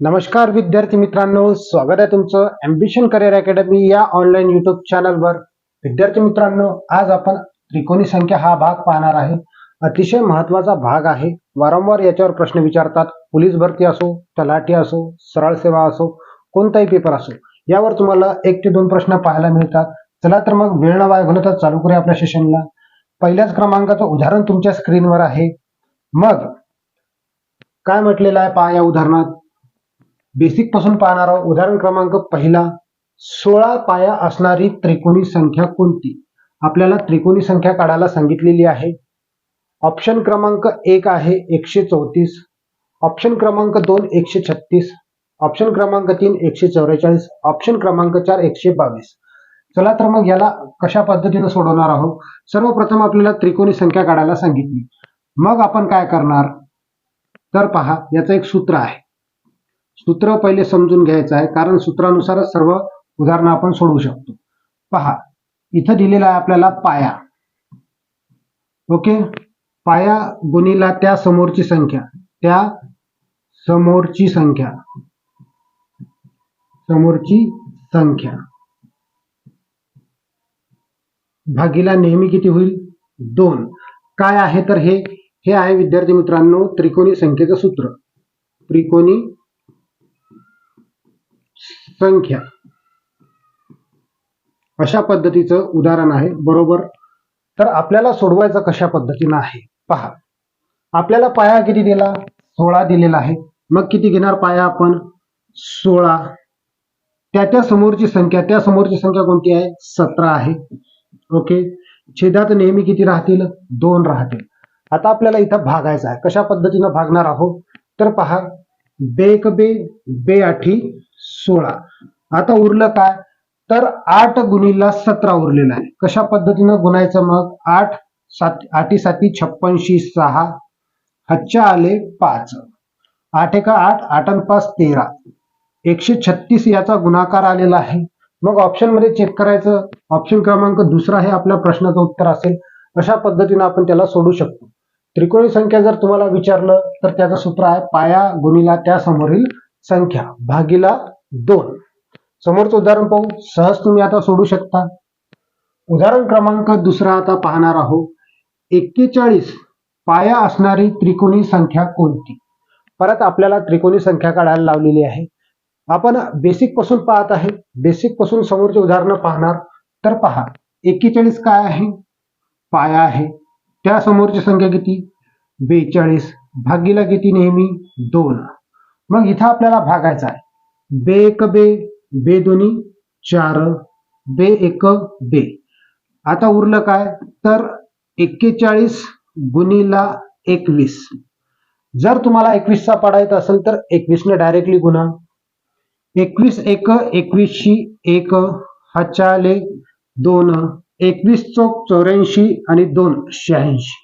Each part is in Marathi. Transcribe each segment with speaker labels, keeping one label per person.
Speaker 1: नमस्कार विद्यार्थी मित्रांनो. स्वागत आहे तुमचं अम्बिशन करिअर अकॅडमी या ऑनलाईन युट्यूब चॅनलवर विद्यार्थी मित्रांनो आज आपण त्रिकोणी संख्या हा भाग पाहणार आहे. अतिशय महत्त्वाचा भाग आहे. वारंवार याच्यावर प्रश्न विचारतात. पोलीस भरती असो तलाठी असो सरळ सेवा असो कोणताही पेपर असो यावर तुम्हाला एक ते दोन प्रश्न पाहायला मिळतात. चला तर मग वेळ न वाया घालवता चालू करूया आपल्या सेशनला पहिल्याच क्रमांकाचं उदाहरण तुमच्या स्क्रीनवर आहे. मग काय म्हटलेलं आहे? पहा या उदाहरणात. बेसिकपासून पाहणार आहोत. उदाहरण क्रमांक पहिला सोळा पाया असणारी त्रिकोणी संख्या कोणती? आपल्याला त्रिकोणी संख्या काढायला सांगितलेली आहे. ऑप्शन क्रमांक एक आहे एकशे चौतीस. ऑप्शन क्रमांक दोन एकशे छत्तीस. ऑप्शन क्रमांक तीन एकशे चौवेचाळीस. ऑप्शन क्रमांक चार एकशे बावीस. चला तर मग याला कशा पद्धतीनं सोडवणार आहोत? सर्वप्रथम आपल्याला त्रिकोणी संख्या काढायला सांगितली. मग आपण काय करणार? तर पहा याचं एक सूत्र आहे. सूत्र पहिले समजून घ्यायचं आहे. कारण सूत्रानुसारच सर्व उदाहरणं आपण सोडवू शकतो. पहा इथं दिलेला आहे आपल्याला पाया. ओके? पाया गुणीला त्या समोरची संख्या. त्या समोरची संख्या. समोरची संख्या. भागीला नेहमी किती होईल? दोन. काय आहे तर हे? हे आहे विद्यार्थी मित्रांनो त्रिकोणी संख्येचं सूत्र. त्रिकोणी संख्या. अशा पद्धतीचं उदाहरण आहे बरोबर? तर आपल्याला सोडवायचं कशा पद्धतीनं आहे? पहा. आपल्याला पाया किती दिला? सोळा दिलेला आहे. मग किती घेणार पाया आपण? सोळा. त्या त्या समोरची संख्या त्या समोरची संख्या कोणती आहे? सतरा आहे. ओके? छेदात नेहमी किती राहतील? दोन राहतील. आता आपल्याला इथं भागायचं आहे. कशा पद्धतीनं भागणार आहोत? तर पहा. बेक बे बे आठी सोळा. आता उरलं काय? तर आठ गुणीला सतरा उरलेला आहे. कशा पद्धतीनं गुणायचं मग? आठ सात आठी साती छप्पनशी सहा हच्च्या आले पाच. आठ एका आठ आठ आणि पाच तेरा. एकशे छत्तीस याचा गुणाकार आलेला आहे. मग ऑप्शनमध्ये चेक करायचं. ऑप्शन क्रमांक दुसरा हे आपल्या प्रश्नाचं उत्तर असेल. अशा पद्धतीनं आपण त्याला सोडू शकतो. त्रिकोणी संख्या जर तुम्हाला विचारलं तर त्याचं सूत्र आहे पाया गुणीला त्यासमोरील संख्या. भागीला दोन. समोरचं उदाहरण पाहू. सहज तुम्ही आता सोडू शकता. उदाहरण क्रमांक दुसरा आता पाहणार आहोत एक्केचाळीस. पाया असणारी त्रिकोणी संख्या कोणती? परत आपल्याला त्रिकोणी संख्या काढायला लावलेली आहे. आपण बेसिकपासून पाहत आहे बेसिकपासून समोरचे उदाहरणं पाहणार. तर पहा. एक्केचाळीस काय आहे? पाया आहे. त्या समोरची संख्या किती? बेचाळीस. भागीला किती नेहमी? दोन. मग इथं आपल्याला भागायचा आहे. बे एक बे बे दोन्ही चार बे एक बे. आता उरलं काय? तर एक्केचाळीस गुणीला एकवीस. जर तुम्हाला एकवीसचा पाडायचा असेल तर एकवीसने डायरेक्टली गुणा. एकवीस एक एकवीसशी एक हाचाले दोन. एकवीस चौक चौऱ्याऐंशी आणि दोन शहाऐंशी.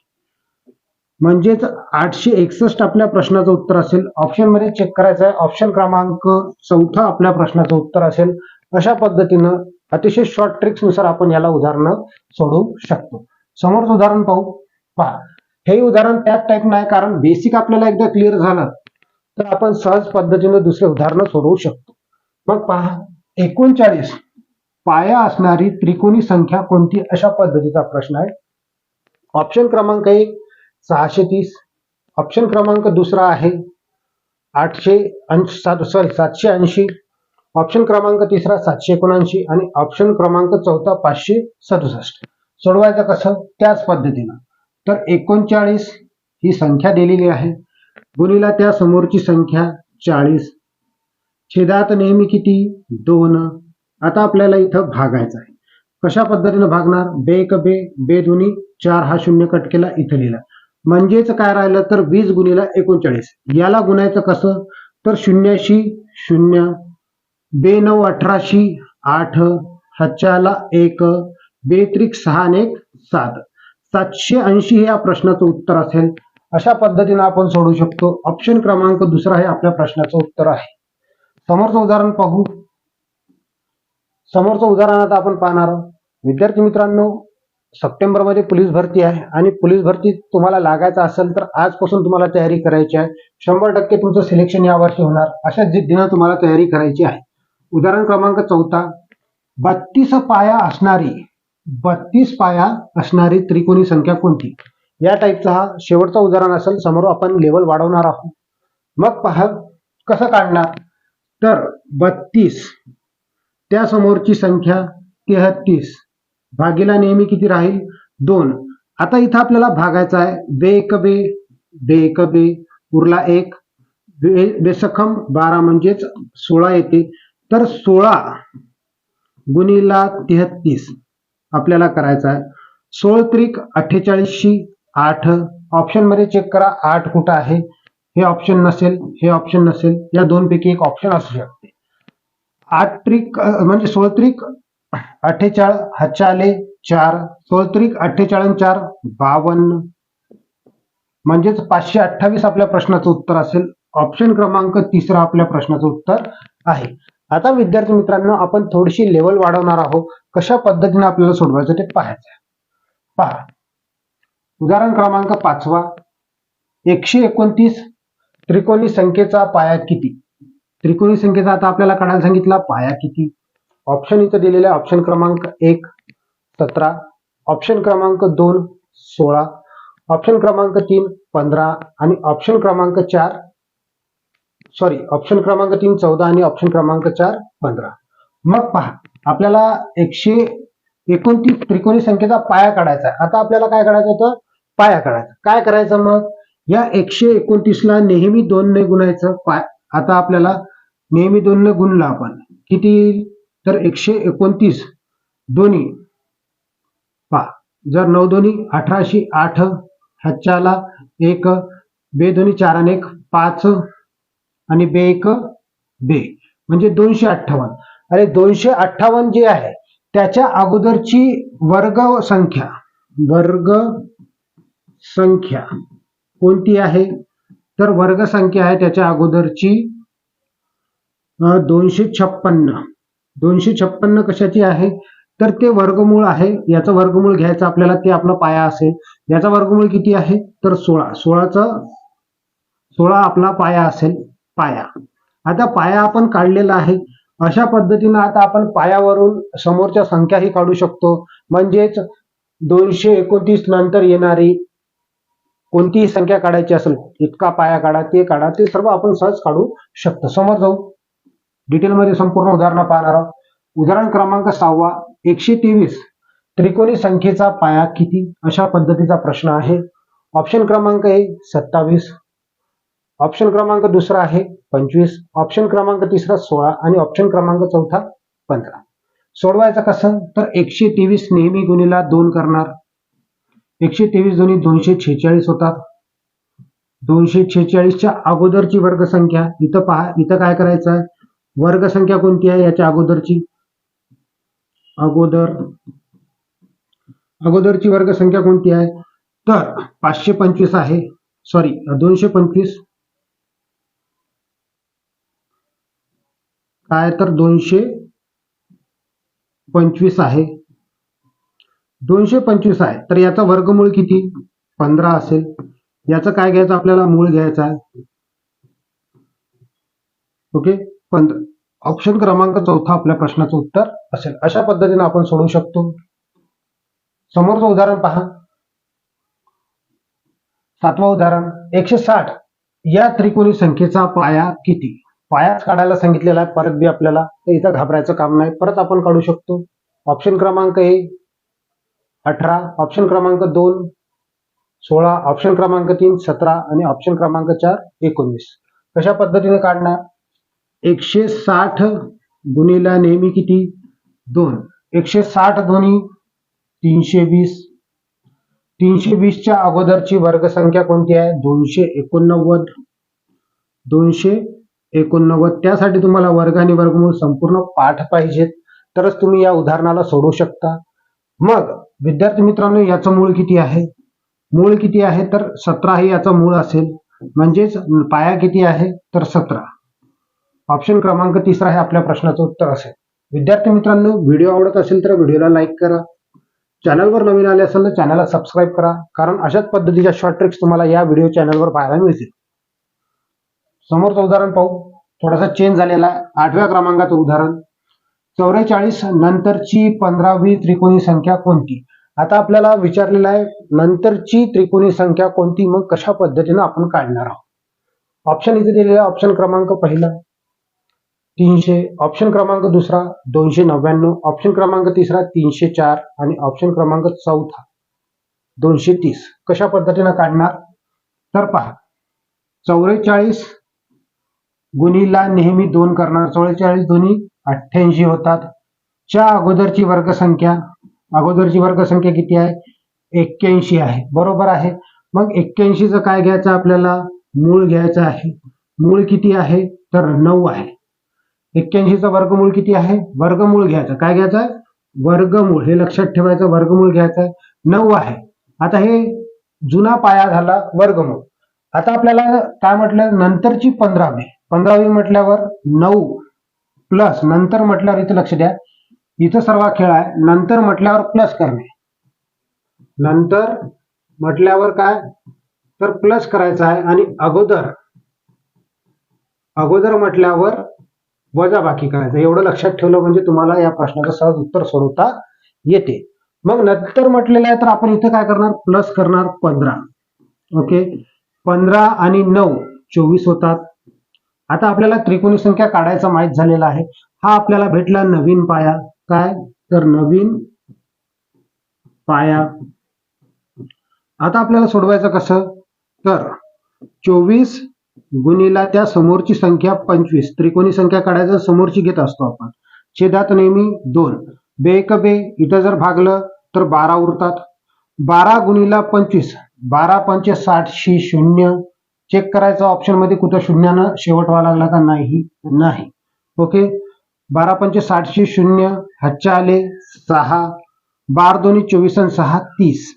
Speaker 1: म्हणजेच आठशे एकसष्ट आपल्या प्रश्नाचं उत्तर असेल. ऑप्शनमध्ये चेक करायचं आहे. ऑप्शन क्रमांक चौथा आपल्या प्रश्नाचं उत्तर असेल. अशा पद्धतीनं अतिशय शॉर्ट ट्रिक्सनुसार आपण याला उदाहरणं सोडवू शकतो. समोरच उदाहरण पाहू. पहा. हे उदाहरण त्याच टाईप नाही कारण बेसिक आपल्याला एकदा क्लिअर झालं तर आपण सहज पद्धतीनं दुसरे उदाहरणं सोडवू शकतो. मग पहा. एकोणचाळीस. पाया असणारी त्रिकोणी संख्या कोणती? अशा पद्धतीचा प्रश्न आहे. ऑप्शन क्रमांक एक. सहाशे तीस. ऑप्शन क्रमांक दुसरा आहे. आठशे ऐंशी सात सॉरी सातशे ऐंशी. ऑप्शन क्रमांक तिसरा सातशे एकोणऐंशी आणि ऑप्शन क्रमांक चौथा पाचशे सदुसष्ट. सोडवायचं कसं? त्याच पद्धतीनं. तर एकोणचाळीस ही संख्या दिलेली आहे. गुणीला त्या समोरची संख्या चाळीस. छेदात नेहमी किती? दोन. आता आपल्याला इथं भागायचं आहे. कशा पद्धतीनं भागणार? बे एक बे बे दोन्ही चार हा शून्य कट केला इथं लिहिला. म्हणजेच काय राहिलं तर वीस गुणीला एकोणचाळीस. याला गुणायचं कसं? तर शून्याशी शून्य बे नऊ अठराशी आठ हच्च्याला एक बेत्रिक सहा एक सात. सातशे ऐंशी हे या प्रश्नाचं उत्तर असेल. अशा पद्धतीनं आपण सोडू शकतो. ऑप्शन क्रमांक दुसरा हे आपल्या प्रश्नाचं उत्तर आहे. समोरचं उदाहरण पाहू. समोरचं उदाहरण आता आपण पाहणार. आहोत विद्यार्थी मित्रांनो सप्टेंबरमध्ये पोलीस भरती आहे आणि पोलीस भरती तुम्हाला लागायचं असेल तर आजपासून तुम्हाला तयारी करायची आहे. शंभर टक्के तुमचं सिलेक्शन यावर्षी होणार. अशा जिद्दीनं तुम्हाला तयारी करायची आहे. उदाहरण क्रमांक चौथा बत्तीस पाया असणारी बत्तीस पाया असणारी त्रिकोणी संख्या कोणती? या टाईपचा हा शेवटचा उदाहरण असेल. समोर आपण लेवल वाढवणार आहोत. मग पहा कसं काढणार? तर बत्तीस त्यासमोरची संख्या तेहतीस भागीला नेहमी किती राहील? दोन. आता इथं आपल्याला भागायचं आहे. बे एक बे बे एक बे उरला एक. बे बेसखम बारा म्हणजेच सोळा येते. तर सोळा गुणीला तेहतीस आपल्याला करायचं आहे. सोळ त्रिक अठ्ठेचाळीसशी आठ. ऑप्शनमध्ये चेक करा. आठ कुठं आहे? हे ऑप्शन नसेल हे ऑप्शन नसेल. या दोन पैकी एक ऑप्शन असू शकते. आठ त्रिक म्हणजे सोळ त्रिक अठ्ठेचाळ हचाले चार सोळत्रिक अठ्ठेचाळीस चार बावन्न. म्हणजेच पाचशे अठ्ठावीस आपल्या प्रश्नाचं उत्तर असेल. ऑप्शन क्रमांक तिसरा आपल्या प्रश्नाचं उत्तर आहे. आता विद्यार्थी मित्रांनो आपण थोडीशी लेवल वाढवणार आहोत. कशा पद्धतीने आपल्याला सोडवायचं ते पाहायचं आहे. पहा. उदाहरण क्रमांक पाचवा. एकशे एकोणतीस त्रिकोणी संख्येचा पाया किती? त्रिकोणी संख्येचा आता आपल्याला काढायला सांगितला पाया किती? ऑप्शन इथं दिलेले ऑप्शन क्रमांक एक सतरा. ऑप्शन क्रमांक दोन सोळा. ऑप्शन क्रमांक तीन पंधरा. आणि ऑप्शन क्रमांक चार सॉरी ऑप्शन क्रमांक तीन चौदा आणि ऑप्शन क्रमांक चार पंधरा. मग पहा आपल्याला एकशे एकोणतीस त्रिकोणी संख्येचा पाया काढायचा आहे. आता आपल्याला काय काढायचं होतं? पाया काढायचा. काय करायचं मग? या एकशे एकोणतीसला नेहमी दोन ने गुणायचं. पाय आता आपल्याला नेहमी दोन ने आपण. किती? येईल तर एकशे एकोणतीस दोन्ही पा जर नऊ दोन्ही अठराशे आठ ह्याच्याला एक बे दोन्ही चार आणि एक पाच आणि बे एक बे. म्हणजे दोनशे अठ्ठावन्न. अरे दोनशे अठ्ठावन्न जे आहे त्याच्या अगोदरची वर्ग संख्या वर्ग संख्या कोणती आहे? तर वर्ग संख्या आहे त्याच्या अगोदरची दोनशे छप्पन्न. दोनशे छप्पन्न कशाची आहे? तर ते वर्गमूळ आहे. याचं वर्गमूळ घ्यायचं आपल्याला ते आपला पाया असेल. याचा वर्गमूळ किती आहे? तर सोळा. सोळाचा सोळा आपला पाया असेल. पाया. आता पाया आपण काढलेला आहे. अशा पद्धतीनं आता आपण पायावरून समोरच्या संख्याही काढू शकतो. म्हणजेच दोनशे एकोणतीस नंतर येणारी कोणतीही संख्या काढायची असेल इतका पाया काढा ते काढा ते सर्व आपण सहज काढू शकतो. समोर जाऊ. डिटेलमध्ये संपूर्ण उदाहरणं पाहणार आहोत. उदाहरण क्रमांक सहावा एकशे तेवीस. त्रिकोणी संख्येचा पाया किती? अशा पद्धतीचा प्रश्न आहे. ऑप्शन क्रमांक एक सत्तावीस. ऑप्शन क्रमांक दुसरा आहे पंचवीस. ऑप्शन क्रमांक तिसरा सोळा. आणि ऑप्शन क्रमांक चौथा पंधरा. सोडवायचं कसं? तर एकशे तेवीस नेहमी गुणीला दोन करणार. एकशे तेवीस दोन्ही दोनशे छेचाळीस होतात. दोनशे छेचाळीसच्या अगोदरची वर्गसंख्या. इथं पहा इथं काय करायचं आहे वर्गसंख्या कोणती आहे याच्या अगोदरची? अगोदर अगोदरची वर्गसंख्या कोणती आहे? तर पाचशे पंचवीस आहे. सॉरी दोनशे पंचवीस. काय तर दोनशे पंचवीस आहे. दोनशे पंचवीस आहे. तर याचा वर्गमूळ किती? पंधरा असेल. याचं काय घ्यायचं? आपल्याला मूळ घ्यायचं आहे. ओके? पंधरा. ऑप्शन क्रमांक चौथा आपल्या प्रश्नाचं उत्तर असेल. अशा पद्धतीने आपण सोडवू शकतो. समोरचं उदाहरण पहा. सातवा उदाहरण. एकशे साठ. या त्रिकोणी संख्येचा पाया किती? पायाच काढायला सांगितलेला आहे. परत बी आपल्याला. तर इथं घाबरायचं काम नाही. परत आपण काढू शकतो. ऑप्शन क्रमांक ए. अठरा. ऑप्शन क्रमांक दोन. सोळा. ऑप्शन क्रमांक तीन. सतरा. आणि ऑप्शन क्रमांक चार. एकोणवीस. कशा पद्धतीने काढणार? एकशे साठ गुणीला नेहमी किती? दोन. एकशे साठ दोन्ही तीनशे वीस. तीनशे वीसच्या अगोदरची वर्गसंख्या कोणती आहे? दोनशे एकोणनव्वद. दोनशे एकोणनव्वद. त्यासाठी तुम्हाला वर्ग आणि वर्गमूळ संपूर्ण पाठ पाहिजेत. तरच तुम्ही या उदाहरणाला सोडवू शकता. मग विद्यार्थी मित्रांनो याचं मूळ किती आहे? मूळ किती आहे? तर सतरा हे याचं मूळ असेल. म्हणजेच पाया किती आहे? तर सतरा. ऑप्शन क्रमांक तिसरा हे आपल्या प्रश्नाचं उत्तर असेल. विद्यार्थी मित्रांनो व्हिडिओ आवडत असेल तर व्हिडिओला लाईक करा. चॅनलवर नवीन आले असेल तर चॅनलला सबस्क्राईब करा. कारण अशाच पद्धतीच्या शॉर्ट ट्रिक्स तुम्हाला या व्हिडिओ चॅनलवर पाहायला मिळतील. समोरचं उदाहरण पाहू. थोडासा चेंज झालेला आहे. आठव्या क्रमांकाचं उदाहरण. चौवेचाळीस नंतरची पंधरावी त्रिकोणी संख्या कोणती? आता आपल्याला विचारलेलं आहे नंतरची त्रिकोणी संख्या कोणती? मग कशा पद्धतीनं आपण काढणार आहोत? ऑप्शन इथे दिलेला ऑप्शन क्रमांक पहिला. तीनशे ऑप्शन क्रमांक दुसरा दोनशे नव्याण्णव ऑप्शन क्रमांक तिसरा तीनशे चार आणि ऑप्शन क्रमांक चौथा. दोनशे तीस. कशा पद्धतीनं काढणार? तर पहा. चौवेचाळीस गुणीला नेहमी दोन करणार. चौवेचाळीस दोन्ही अठ्ठ्याऐंशी होतात. च्या अगोदरची वर्गसंख्या अगोदरची वर्गसंख्या किती आहे? एक्क्याऐंशी आहे. बरोबर आहे. मग एक्क्याऐंशीचं काय घ्यायचं आपल्याला? मूळ घ्यायचं आहे. मूळ किती आहे? तर नऊ आहे. एक्क्याऐंशीचा वर्गमूळ किती आहे? वर्गमूळ घ्यायचं. काय घ्यायचं? आहे वर्गमूळ. हे लक्षात ठेवायचं वर्गमूळ घ्यायचं. आहे नऊ आहे. आता हे जुना पाया झाला वर्गमूळ. आता आपल्याला काय म्हटलं? नंतरची पंधरावी. पंधरावी म्हटल्यावर नऊ प्लस नंतर म्हटल्यावर इथं लक्ष द्या. इथं सर्व खेळ आहे. नंतर म्हटल्यावर प्लस करणे. नंतर म्हटल्यावर काय? तर प्लस करायचं आहे. आणि अगोदर अगोदर म्हटल्यावर वजा बाकी करायचं. एवढं लक्षात ठेवलं म्हणजे तुम्हाला या प्रश्नाचं सहज उत्तर सोडवता येते. मग नंतर म्हटलेलं आहे तर आपण इथं काय करणार? प्लस करणार पंधरा. ओके पंधरा आणि नऊ चोवीस होतात. आता आपल्याला त्रिकोणी संख्या काढायचा माहीत झालेला आहे. हा आपल्याला भेटला नवीन पाया. काय? तर नवीन पाया. आता आपल्याला सोडवायचं कसं? तर चोवीस गुणीला त्या समोरची संख्या पंचवीस. त्रिकोणी संख्या काढायचं समोरची घेत असतो आपण. छेदात नेहमी दोन. बे एक बे इथं जर भागलं तर बारा उरतात. बारा गुणीला पंचवीस. बारा पंच साठशे शून्य. चेक करायचं ऑप्शनमध्ये कुठं शून्यानं शेवट व्हावा लागला का नाही? नाही. ओके बारा पंच साठशे शून्य. हच्चा आले सहा. बार दोन्ही चोवीस आणि सहा तीस.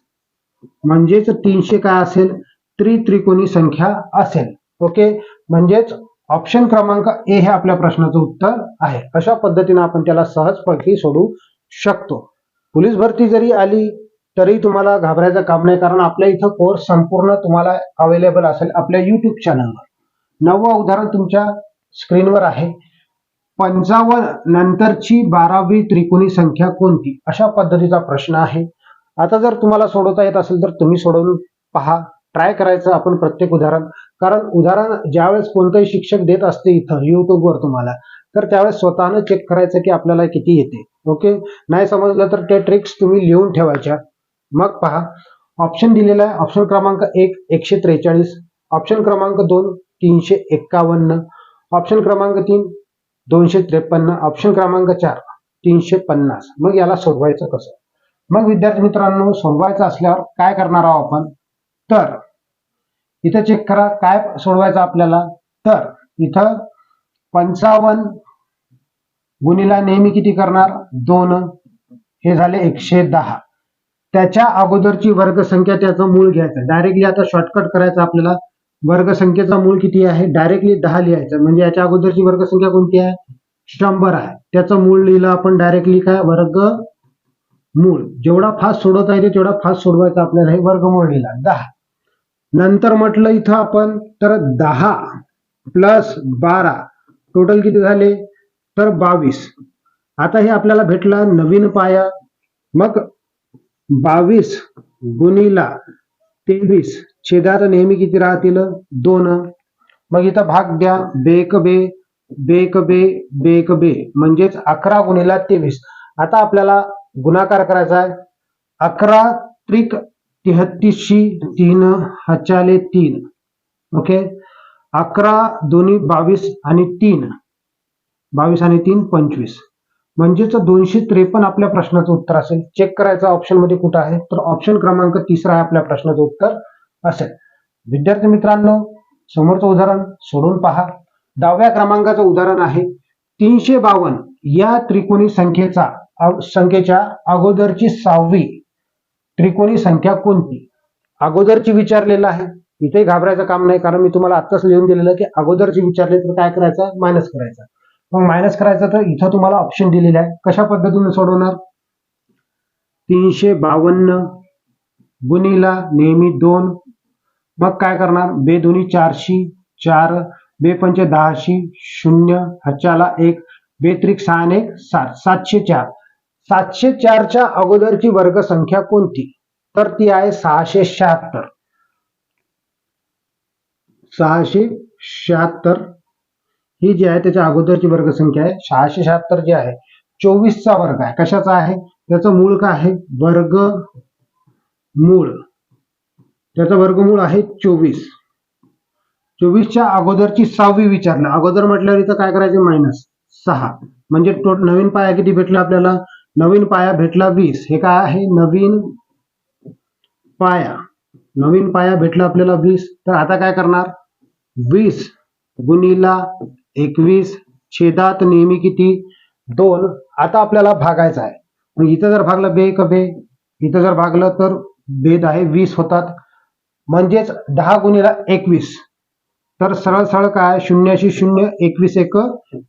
Speaker 1: म्हणजेच तीनशे काय असेल? त्रित्रिकोणी संख्या असेल. ओके म्हणजेच ऑप्शन क्रमांक ए हे आपल्या प्रश्नाचं उत्तर आहे. अशा पद्धतीने आपण त्याला सहजपैकी सोडू शकतो? पोलीस भरती जरी आली तरी तुम्हाला घाबरायचं काम नाही कारण आपल्या इथं कोर्स संपूर्ण तुम्हाला अवेलेबल असेल आपल्या युट्यूब चॅनलवर नववं उदाहरण तुमच्या स्क्रीनवर आहे. पंचावन्न नंतरची बारावी त्रिकोणी संख्या कोणती? अशा पद्धतीचा प्रश्न आहे. आता जर तुम्हाला सोडवता येत असेल तर तुम्ही सोडवून पहा. ट्राय करायचं आपण प्रत्येक उदाहरण. कारण उदाहरण ज्यावेळेस कोणतंही शिक्षक देत असते इथं युट्यूबवर तुम्हाला तर त्यावेळेस स्वतःनं चेक करायचं की आपल्याला किती येते. ओके नाही समजलं तर ते ट्रिक्स तुम्ही लिहून ठेवायच्या. मग पहा. ऑप्शन दिलेला आहे. ऑप्शन क्रमांक एक एकशे त्रेचाळीस. ऑप्शन क्रमांक दोन तीनशे एक्कावन्न. ऑप्शन क्रमांक तीन दोनशे त्रेपन्न. ऑप्शन क्रमांक चार तीनशे पन्नास. मग याला सोडवायचं कसं? मग विद्यार्थी मित्रांनो सोडवायचं असल्यावर काय करणार आहोत आपण? तर इथं चेक करा काय सोडवायचं आपल्याला. तर इथं पंचावन्न गुणीला नेहमी किती करणार? दोन. हे झाले एकशे दहा. त्याच्या अगोदरची वर्गसंख्या त्याचं मूळ घ्यायचं. डायरेक्टली आता शॉर्टकट करायचं आपल्याला. वर्गसंख्येचा मूळ किती आहे? डायरेक्टली दहा लिहायचं. म्हणजे याच्या अगोदरची वर्गसंख्या कोणती आहे? शंभर आहे. त्याचं मूळ लिहिलं आपण डायरेक्टली काय? वर्ग मूळ. जेवढा फास्ट सोडवता येते तेवढा फास्ट सोडवायचा आपल्याला. हे वर्गमूळ लिहिला. दहा. नंतर म्हटलं इथं आपण तर दहा प्लस बारा. टोटल किती झाले? तर बावीस. आता हे आपल्याला भेटला नवीन पाया. मग बावीस गुणीला तेवीस. छेदात नेहमी किती राहतील? दोन. मग इथं भाग द्या. बेक बे बेक बे बेक बे. म्हणजेच अकरा गुणीला तेवीस. आता आपल्याला गुणाकार करायचा आहे. अकरा त्रिक तेहतीसशी तीन हचाले तीन. ओके? अकरा दोन्ही बावीस आणि तीन. बावीस आणि तीन पंचवीस. म्हणजेच दोनशे त्रेपन्न आपल्या प्रश्नाचं उत्तर असेल. चेक करायचं ऑप्शनमध्ये कुठं आहे? तर ऑप्शन क्रमांक तिसरा आहे आपल्या प्रश्नाचं उत्तर असेल. विद्यार्थी मित्रांनो समोरचं उदाहरण सोडून पहा. दहाव्या क्रमांकाचं उदाहरण आहे. तीनशे बावन्न या त्रिकोणी संख्येचा संख्येच्या अगोदरची सहावी त्रिकोणी संख्या कोणती? अगोदरची विचारलेलं आहे. इथे घाबरायचं काम नाही कारण मी तुम्हाला आत्ताच लिहून दिलेलं की अगोदरची विचारले तर काय करायचं? मायनस करायचा. मग मायनस करायचं तर इथं तुम्हाला ऑप्शन दिलेलं आहे. कशा पद्धतीने सोडवणार? तीनशे बावन्न गुणीला नेहमी दोन. मग काय करणार? बे दोन्ही चारशे चार. बे पंचे दहाशी शून्य. हच्याला एक. बेत्रिक सहा आणि एक सात. सातशे चार. सातशे चारच्या अगोदरची वर्गसंख्या कोणती? तर ती आहे सहाशे शहात्तर. सहाशे शहात्तर. ही जी आहे त्याच्या अगोदरची वर्गसंख्या आहे सहाशे शहात्तर जी आहे. चोवीसचा वर्ग आहे. कशाचा आहे? त्याचं मूळ काय आहे? वर्ग मूळ. त्याचं वर्गमूळ आहे चोवीस. चोवीसच्या अगोदरची सहावी विचारलं. अगोदर म्हटल्यावर इथं काय करायचं? मायनस सहा. म्हणजे नवीन पाया किती भेटला आपल्याला? नवीन पाया भेटला वीस. हे काय आहे? नवीन पाया. नवीन पाया भेटला आपल्याला वीस. तर आता काय करणार? वीस गुणीला एकवीस छेदात नेहमी किती? दोन. आता आपल्याला भागायचं आहे. मग इथं जर भागलं बे का बे? इथं जर भागलं तर बेद आहे. वीस होतात. म्हणजेच दहा गुणीला एकवीस. तर सरळ सरळ काय? शून्याशी शून्य एकवीस एक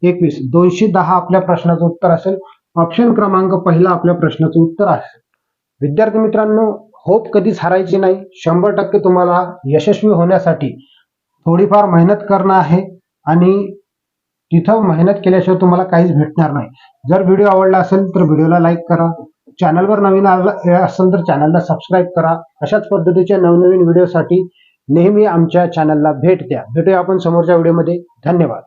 Speaker 1: एकवीस. दोनशे दहा आपल्या प्रश्नाचं उत्तर असेल. ऑप्शन क्रमांक पहिला आपल्या प्रश्नाचं उत्तर आहे. विद्यार्थी मित्रांनो होप कधीच हरायची नाही. शंभर टक्के तुम्हाला यशस्वी होण्यासाठी थोडीफार मेहनत करणं आहे आणि तिथं मेहनत केल्याशिवाय तुम्हाला काहीच भेटणार नाही. जर व्हिडिओ आवडला असेल तर व्हिडिओला लाईक करा. चॅनलवर नवीन आला असेल तर चॅनलला सबस्क्राईब करा. अशाच पद्धतीच्या नवनवीन व्हिडिओसाठी नेहमी आमच्या चॅनलला भेट द्या. भेटूया आपण समोरच्या व्हिडिओमध्ये. धन्यवाद.